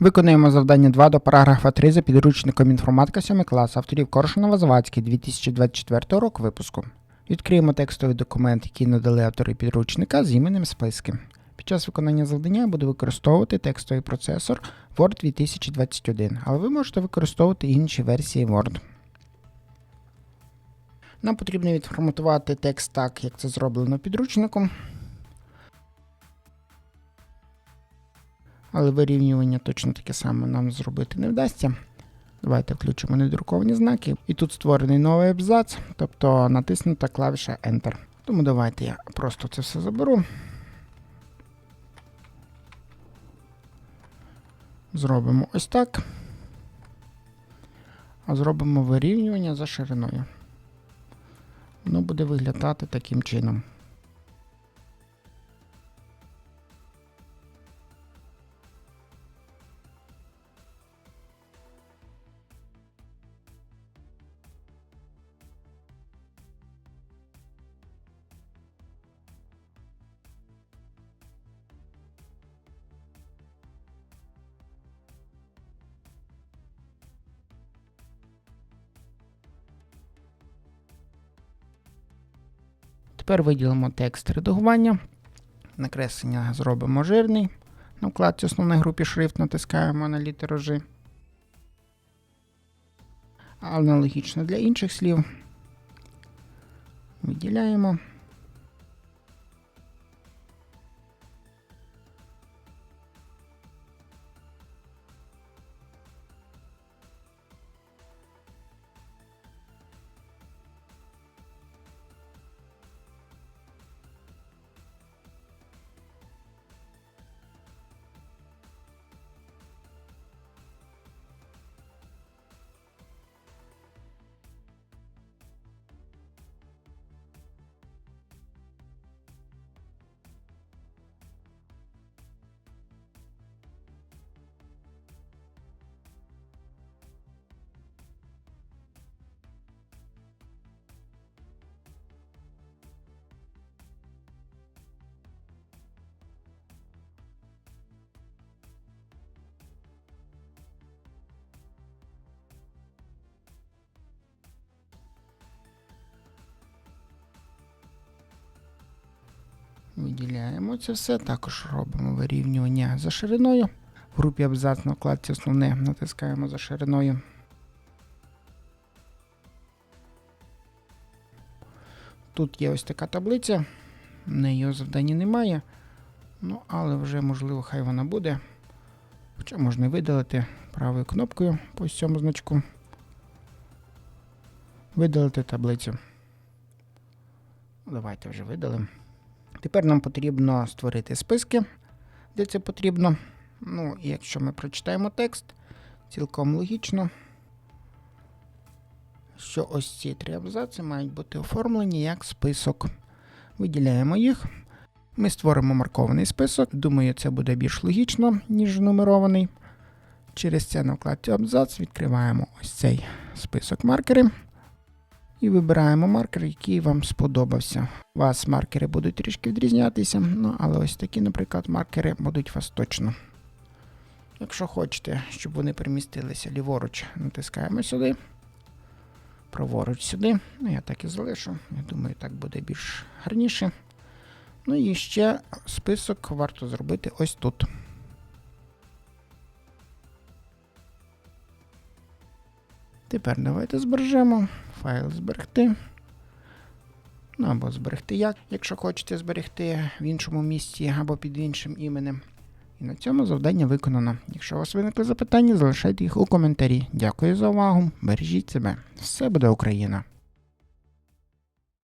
Виконуємо завдання 2 до параграфа 3 за підручником інформатика 7 клас авторів Коршунова Завадський 2024 рок випуску. Відкриємо текстовий документ, який надали автори підручника з іменем списки. Під час виконання завдання я буду використовувати текстовий процесор Word 2021, але ви можете використовувати інші версії Word. Нам потрібно відформатувати текст так, як це зроблено підручником. Але вирівнювання точно таке саме нам зробити не вдасться. Давайте включимо недруковані знаки. І тут створений новий абзац, тобто натиснута клавіша Enter. Тому давайте я просто це все заберу. Зробимо ось так. А зробимо вирівнювання за шириною. Воно буде виглядати таким чином. Тепер виділимо текст редагування. Накреслення зробимо жирний. На вкладці основної групі шрифт натискаємо на літеру G. Аналогічно для інших слів. Виділяємо. Виділяємо це все. Також робимо вирівнювання за шириною. В групі абзац на вкладці основне натискаємо за шириною. Тут є ось така таблиця. В неї у завданні немає. Ну, але вже можливо, хай вона буде. Хоча можна видалити правою кнопкою по цьому значку. Видалити таблицю. Ну, Давайте вже видалимо. Тепер нам потрібно створити списки, де це потрібно. Ну, якщо ми прочитаємо текст, цілком логічно, що ось ці три абзаци мають бути оформлені як список. Виділяємо їх. Ми створимо маркований список. Думаю, це буде більш логічно, ніж нумерований. Через це на вкладці абзац відкриваємо ось цей список маркерів. І вибираємо маркер, який вам сподобався. У вас маркери будуть трішки відрізнятися, ну але ось такі, наприклад, маркери будуть вас точно. Якщо хочете, щоб вони перемістилися ліворуч, натискаємо сюди. Праворуч сюди. Ну, я так і залишу. Я думаю, так буде більш гарніше. Ну і ще список варто зробити ось тут. Тепер давайте збережемо. Файл зберегти. Ну або зберегти як, якщо хочете зберегти в іншому місці або під іншим іменем. І на цьому завдання виконано. Якщо у вас виникли запитання, залишайте їх у коментарі. Дякую за увагу. Бережіть себе. Все буде Україна!